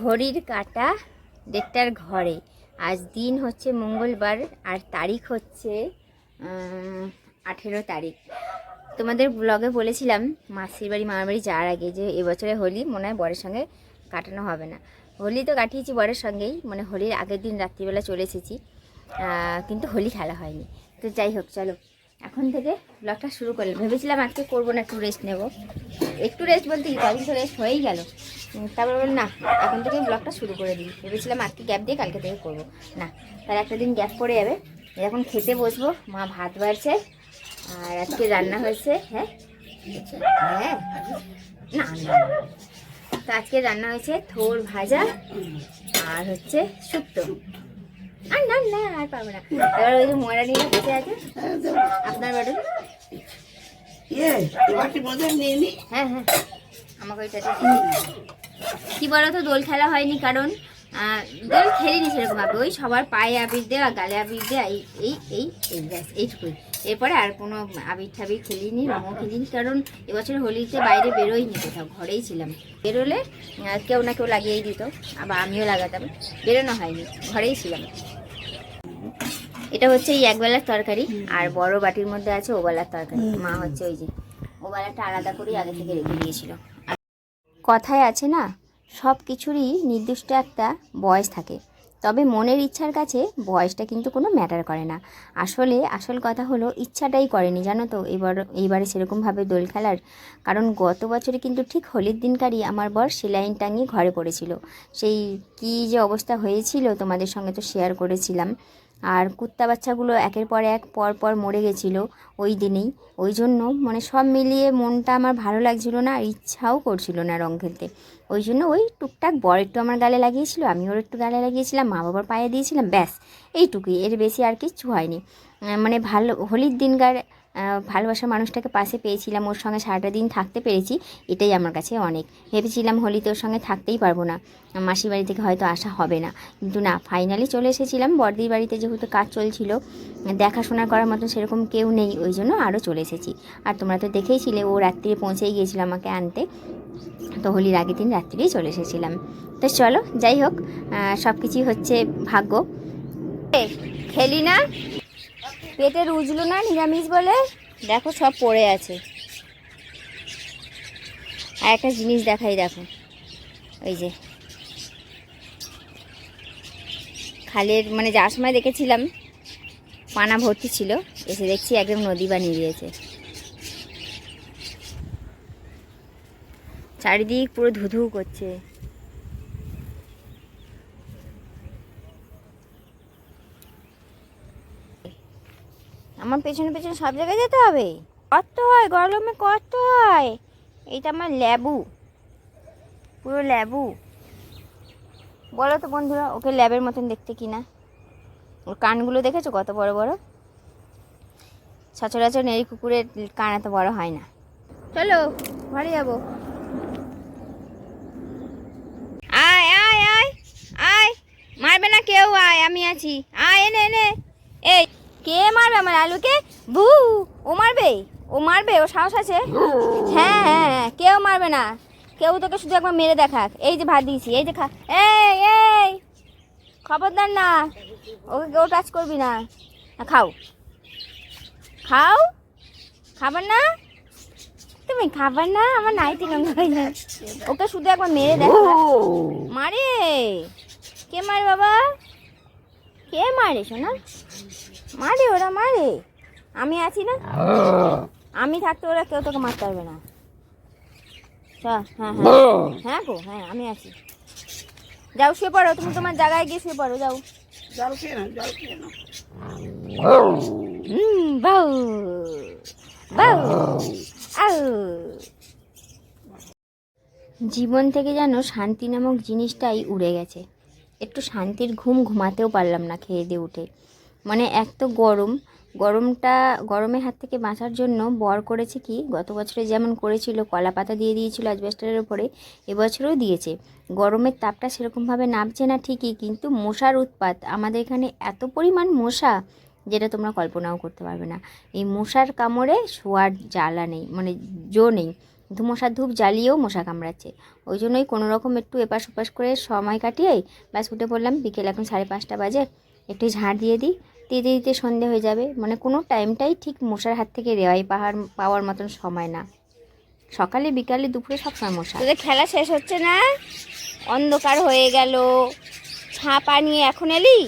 ঘড়ির কাটা দেড়টার ঘরে। আজ দিন হচ্ছে মঙ্গলবার, আর তারিখ হচ্ছে আঠেরো তারিখ। তোমাদের ব্লগে বলেছিলাম, মাসির বাড়ি, মামার বাড়ি যাওয়ার আগে যে এবছরে হোলি মনে হয় বরের সঙ্গে কাটানো হবে না। হোলি তো কাটিয়েছি বরের সঙ্গেই মানে হোলির আগের দিন রাত্রিবেলা চলে এসেছি কিন্তু হোলি খেলা হয়নি। তো যাই হোক, চলো। এখন থেকে ব্লগটা শুরু করলাম। ভেবেছিলাম আজকে করব না, একটু রেস্ট নেব। একটু রেস্ট বলতে কি কদিন রেস্ট হয়েই গেল। তারপর না, এখন থেকে ব্লগটা শুরু করে দিই। ভেবেছিলাম আজকে গ্যাপ দিয়ে কালকে থেকে করব। না তার একটা দিন গ্যাপ পড়ে যাবে। এখন খেতে বসবো, মা ভাত বাড়ছে, আর আজকে রান্না হয়েছে হ্যাঁ? হ্যাঁ না না, তো আজকে রান্না হয়েছে থোর ভাজা আর হচ্ছে শুক্তো। আর না না আর পারব না। এবার ওই যে ময়রা নিয়ে বসে আছে। আপনার বাড়ি? ইয়ে এবারটি মজা নিয়ে নি হ্যাঁ হ্যাঁ। আমাকে ওইটা কি বলো তো দোল খেলা হয়নি কারণ? দোল সেরকম ভাবে। ওই সবার পায়ে আবির দেওয়া গালে আবির দেওয়া এই এই এই এই, ব্যাস, এইটুকুই। এরপরে আর কোনো আবির ঠাবির খেলিনি রঙও খেলিনি কারণ এবছর হোলিতে বাইরে বেরোইনি কোথাও, ঘরেই ছিলাম। বেরোলে কেউ না কেউ লাগিয়েই দিত, আবার আমিও লাগাতাম। বেরোনো হয়নি, ঘরেই ছিলাম। এটা হচ্ছে এই একবেলার তরকারি, আর বড় বাটির মধ্যে আছে ওবেলার তরকারি। মা হচ্ছে ওই যে, ওবেলাটা আলাদা করেই আগে থেকে রেখে দিয়েছিল। কথায় আছে না সব কিছুরই নির্দিষ্ট একটা বয়স থাকে। তবে মনের ইচ্ছার কাছে বয়সটা কিন্তু কোনো ম্যাটার করে না। আসলে আসল কথা হলো, ইচ্ছাটাই করেনি, জানো তো? এবার, এইবারে সেরকমভাবে দোল খেলার কারণ গত বছরে কিন্তু ঠিক হোলির দিনকারই আমার বর সেলাইন টাঙিয়ে ঘরে পড়েছিল। সেই কী যে অবস্থা হয়েছিল তোমাদের সঙ্গে তো শেয়ার করেছিলাম। আর কুত্তা বাচ্চাগুলো একের পর এক পর পর মরে গেছিল ওই দিনেই। ওই জন্য মানে সব মিলিয়ে মনটা আমার ভালো লাগছিল না, আর ইচ্ছাও করছিল না রং খেলতে। ওই জন্য ওই টুকটাক বর একটু আমার গালে লাগিয়েছিল, আমি ওর একটু গালে লাগিয়েছিলাম, মা বাবার পায়ে দিয়েছিলাম, ব্যাস, এইটুকুই। এর বেশি আর কিচ্ছু হয়নি। মানে ভালো, হোলির দিনকার আহ, ভালোবাসা মানুষটাকে পাশে পেয়েছিলাম ওর সঙ্গে সারাটা দিন থাকতে পেরেছি এটাই আমার কাছে অনেক। ভেবেছিলাম হোলিতে ওর সঙ্গে থাকতেই পারব না। মাসির বাড়ি থেকে হয়তো আসা হবে না। কিন্তু না ফাইনালি চলে এসেছিলাম। বর্দির বাড়িতে যেহেতু কাজ চলছিল দেখাশোনা করার মতো সেরকম কেউ নেই ওই জন্য আরও চলে এসেছি। আর তোমরা তো দেখেইছিলে ও রাত্রিরে পৌঁছেই গিয়েছিল আমাকে আনতে। তো হোলির আগের দিন রাত্রিরেই চলে এসেছিলাম। তো চলো যাই হোক সব কিছুই হচ্ছে ভাগ্য। খেলি না? পেটে রুজলো না, নিরামিষ বলে? দেখো, সব পড়ে আছে। আর একটা জিনিস দেখাই, দেখো। ওই যে। খালের মানে যাওয়ার সময় দেখেছিলাম, পানা ভর্তি ছিল, এসে দেখছি একদম নদী বানিয়ে দিয়েছে। চারিদিক পুরো ধুধু করছে। আমার পেছনে পেছনে সব জায়গায় যেতে হবে? কত হয়, গরমে কত হয়। এইটা আমার ল্যাবু। পুরো ল্যাবু। বলো তো বন্ধুরা, ওকে ল্যাবের মতন দেখতে কিনা? ওর কানগুলো দেখেছ কত বড় বড়? সচরাচর নেড়ি কুকুরের কান এত বড় হয় না। চলো, ঘরে যাব। আয় আয় আয় আয়। মারবে না কেউ, আয়, আমি আছি। আয়, এনে এনে। এই। কে মারবে আমার আলুকে? বু ও মারবে? ও মারবে? ও সাহস আছে? হ্যাঁ হ্যাঁ হ্যাঁ কেউ মারবে না। কেউ তোকে শুধু একবার মেরে দেখাক। এই যে ভাত দিয়েছি, এই যে খা এই এই! খবরদার না। ওকে কেউ টাচ করবি না। খাও। খাও? খাবার না? তুমি খাবার না? আমার নাইটি রঙ হয়ে ওকে শুধু একবার মেরে দেখো মারে! কে মারে বাবা? কে মারে শোনা মারে ওরা মারে। আমি আছি না। আমি থাকতে ওরা কেউ তোকে মারতে পারবে না। হ্যাঁ হ্যাঁ। হ্যাঁ গো হ্যাঁ আমি আছি। যাও শুয়ে পড়ো তুমি তোমার জায়গায় গিয়ে শুয়ে পড়ো যাও। বাউ। বাউ। আউ। জীবন থেকে যেন শান্তি নামক জিনিসটাই উড়ে গেছে। একটু শান্তির ঘুম ঘুমাতেও পারলাম না খেয়ে দিয়ে উঠে। মানে এক তো গরম, গরমটা, গরমের হাত থেকে বাঁচার জন্য বর করেছে কি, গত বছরে যেমন করেছিল কলা পাতা দিয়ে দিয়েছিল অ্যাজবেস্টারের উপরে এবছরও দিয়েছে। গরমের তাপটা সেরকমভাবে নামছে না ঠিকই, কিন্তু মশার উৎপাত, আমাদের এখানে এত পরিমাণ মশা, যেটা তোমরা কল্পনাও করতে পারবে না। এই মশার কামড়ে শোয়ার জ্বালা নেই মানে জো নেই। ধুমশার ধূপ জ্বালিয়েও মশা কামড়াচ্ছে। ওই জন্যই কোনো রকম একটু এপাশ ওপাশ করে সময় কাটিয়েই ব্যাস উঠে পড়লাম বিকেল এখন সাড়ে পাঁচটা বাজে। একটু ঝাড় দিয়ে দিই, দিতে দিতে সন্ধে হয়ে যাবে। মানে কোনো টাইমটাই ঠিক মশার হাত থেকে রেওয়াই পাহাড় পাওয়ার মতন সময় না। সকালে বিকালে দুপুরে সবসময় মশা। তোদের খেলা শেষ হচ্ছে না? অন্ধকার হয়ে গেল। ছাপা নিয়ে এখন এলি?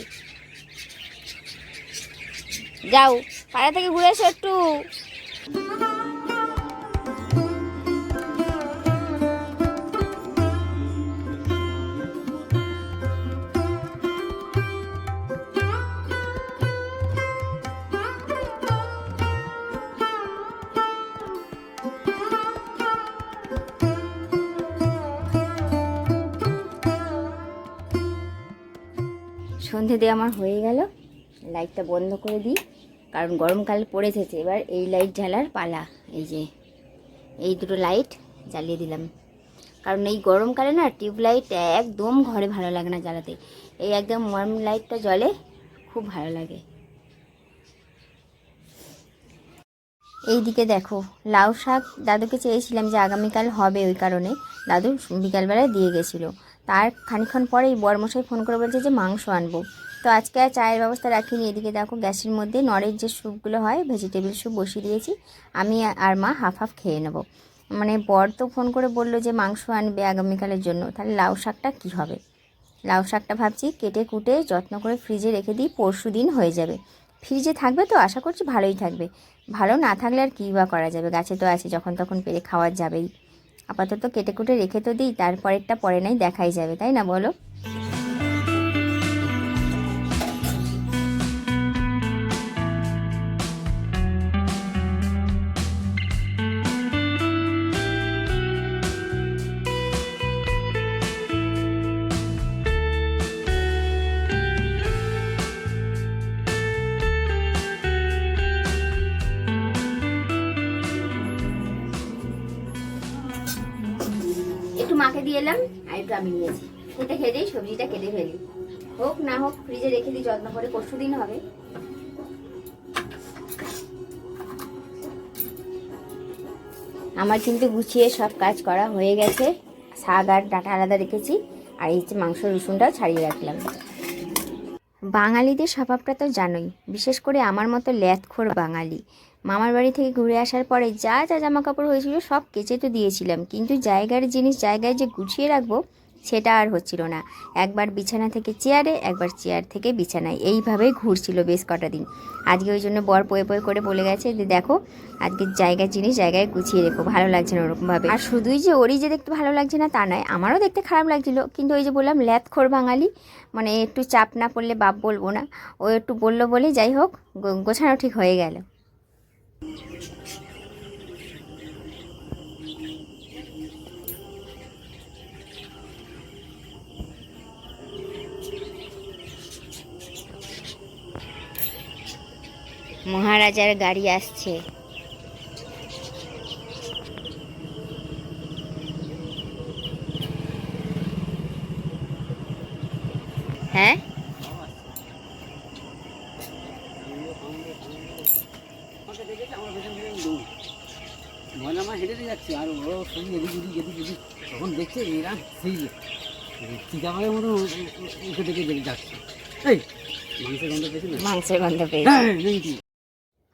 যাও, পাড়া থেকে ঘুরে এসো একটু। সন্ধে দিয়ে আমার হয়ে গেল। লাইটটা বন্ধ করে দিই, কারণ গরমকাল পড়ে এসেছে। এবার এই লাইট জ্বালার পালা, এই যে, এই দুটো লাইট জ্বালিয়ে দিলাম। কারণ এই গরমকালে না টিউবলাইট একদম ঘরে ভালো লাগে না জ্বালাতে। এই একদম ওয়ার্ম লাইটটা জ্বলে, খুব ভালো লাগে। এইদিকে দেখো, লাউ শাক, দাদুকে চেয়েছিলাম যে আগামীকাল হবে ওই কারণে। দাদু বিকালবেলায় দিয়ে গেছিল। তার খানিক্ষণ পরেই বরমশাই ফোন করে বলছে যে, মাংস আনব। তো আজকে আর চায়ের ব্যবস্থা রাখিনি। এদিকে দেখো গ্যাসের মধ্যে নরের যে স্যুপগুলো হয় ভেজিটেবল স্যুপ বসিয়ে দিয়েছি। আমি আর মা হাফ হাফ খেয়ে নেব। মানে বর তো ফোন করে বলল যে, মাংস আনবে আগামীকালের জন্য। তাহলে লাউ শাকটা কী হবে? লাউ শাকটা ভাবছি কেটে কুটে যত্ন করে ফ্রিজে রেখে দিই, পরশু দিন হয়ে যাবে। ফ্রিজে থাকবে তো? আশা করছি ভালোই থাকবে। ভালো না থাকলে আর কী বা করা যাবে? গাছে তো আছে, যখন তখন পেরে খাওয়া যাবেই। আপাতত কেটে কুটে রেখে তো দিই তারপরেরটা পরে নাই দেখাই যাবে তাই না বলো? দিয়ে এলাম, আর একটু আমি নিয়েছি। খেতে খেতেই সবজিটা কেটে ফেলি। হোক না হোক, ফ্রিজে রেখে দিই, যত্ন করে পরশু দিন হবে। আমার কিন্তু গুছিয়ে সব কাজ করা হয়ে গেছে। শাক আর ডাটা আলাদা রেখেছি, আর এই যে মাংস, রসুনটাও ছাড়িয়ে রাখলাম। বাঙালিদের স্বভাবটা তো জানোই, বিশেষ করে আমার মতো ল্যাথখোর বাঙালি। মামার বাড়ি থেকে ঘুরে আসার পরে যা যা জামা কাপড় হয়েছিল সব কেচে তো দিয়েছিলাম। কিন্তু জায়গার জিনিস জায়গায় যে গুছিয়ে রাখব, সেটা আর হচ্ছিল না। একবার বিছানা থেকে চেয়ারে, একবার চেয়ার থেকে বিছানায়। এইভাবেই ঘুরছিল বেশ কটা দিন। আজকে ওই জন্য বর পয়ে পয়ে করে বলে গেছে যে, দেখো, আজকে জায়গার জিনিস জায়গায় গুছিয়ে রেখো। ভালো লাগছে না ওরকমভাবে। আর শুধুই যে ওরই যে দেখতে ভালো লাগছে না, তা নয়, আমারও দেখতে খারাপ লাগছিল। কিন্তু ওই যে বললাম ল্যাথখোর বাঙালি মানে একটু চাপ না পড়লে বাপ বলব না। ও একটু বলল বলে যাই হোক গোছানো ঠিক হয়ে গেল। মহারাজার গাড়ি আসছে। হ্যাঁ ময়না মা হেঁটে যাচ্ছে আর ও সঙ্গে এদিক ওদিক এদিক ওদিক তখন দেখছে এরা সেই চিতাবাগের মতো উঠে দেখে যাচ্ছে। এই মাংসের গন্ধ পেয়েছি মাংসের গন্ধ পেয়েছি। হ্যাঁ?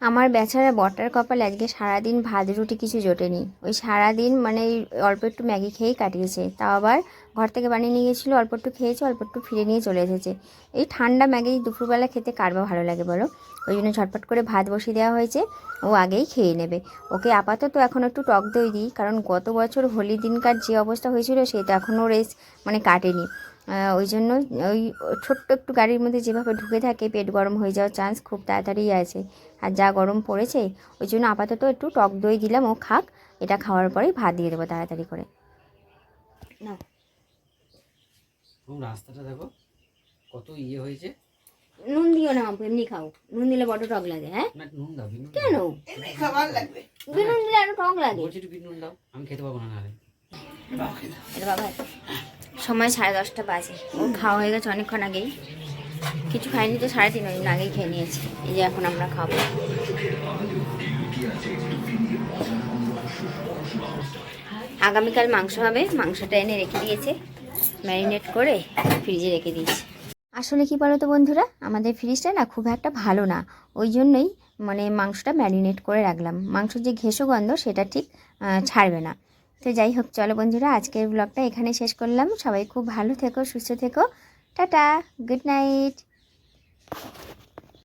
আমার বেচারা বটার কপাল আজকে সারাদিন ভাত, রুটি কিছু জোটেনি। ওই সারাদিন মানে অল্প একটু ম্যাগি খেয়েই কাটিয়েছে। তাও আবার ঘর থেকে বানিয়ে নিয়ে গেছিল, অল্প একটু খেয়েছে, অল্প একটু ফিরে নিয়ে চলে এসেছে। এই ঠান্ডা ম্যাগি দুপুরবেলা খেতে কার বা ভালো লাগে বলো? ওই জন্য ঝটপট করে ভাত বসিয়ে দেওয়া হয়েছে, ও আগেই খেয়ে নেবে। ওকে আপাতত এখন একটু টক দই দিই, কারণ গত বছর হোলি দিনকার যে অবস্থা হয়েছিল সেটা এখনও রেস মানে কাটেনি। ওই জন্য ওই ছোট্ট একটু গাড়ির মধ্যে যেভাবে ঢুকে থাকে পেট গরম হয়ে যাওয়ার চান্স খুব তাড়াতাড়ি আছে। আর যা গরম পড়েছে ওই জন্য আপাতত একটু টক দই দিলাম ও খাক এটা খাওয়ার পরেই ভাত দিয়ে দেবো তাড়াতাড়ি করে। না রাস্তাটা দেখো কত ইয়ে হয়েছে। নুন দিও না এমনি খাও। নুন দিলে বড় টক লাগে হ্যাঁ? নুন দাও কেন? এমনি খাবার লাগবে। নুন দিলে আরও টক লাগে। বলছি একটু বিনুন দাও আমি খেতে পারব না নাহলে। এটা বাবা সময় সাড়ে দশটা বাজে। ও খাওয়া হয়ে গেছে অনেকক্ষণ আগেই। কিছু খাইনি তো সাড়ে তিন দিন আগেই খেয়ে নিয়েছি। এই যে এখন আমরা খাব। আগামীকাল মাংস হবে। মাংসটা এনে রেখে দিয়েছে। ম্যারিনেট করে ফ্রিজে রেখে দিয়েছে। আসলে কি বলো তো বন্ধুরা? আমাদের ফ্রিজটা না খুব একটা ভালো না। ওই জন্যই মানে মাংসটা ম্যারিনেট করে রাখলাম। মাংসর যে ঘেঁষো গন্ধ, সেটা ঠিক ছাড়বে না। তো যাই হোক, চলো বন্ধুরা, আজকের ব্লগটা এখানে শেষ করলাম। সবাই খুব ভালো থেকো, সুস্থ থেকো। Tata good night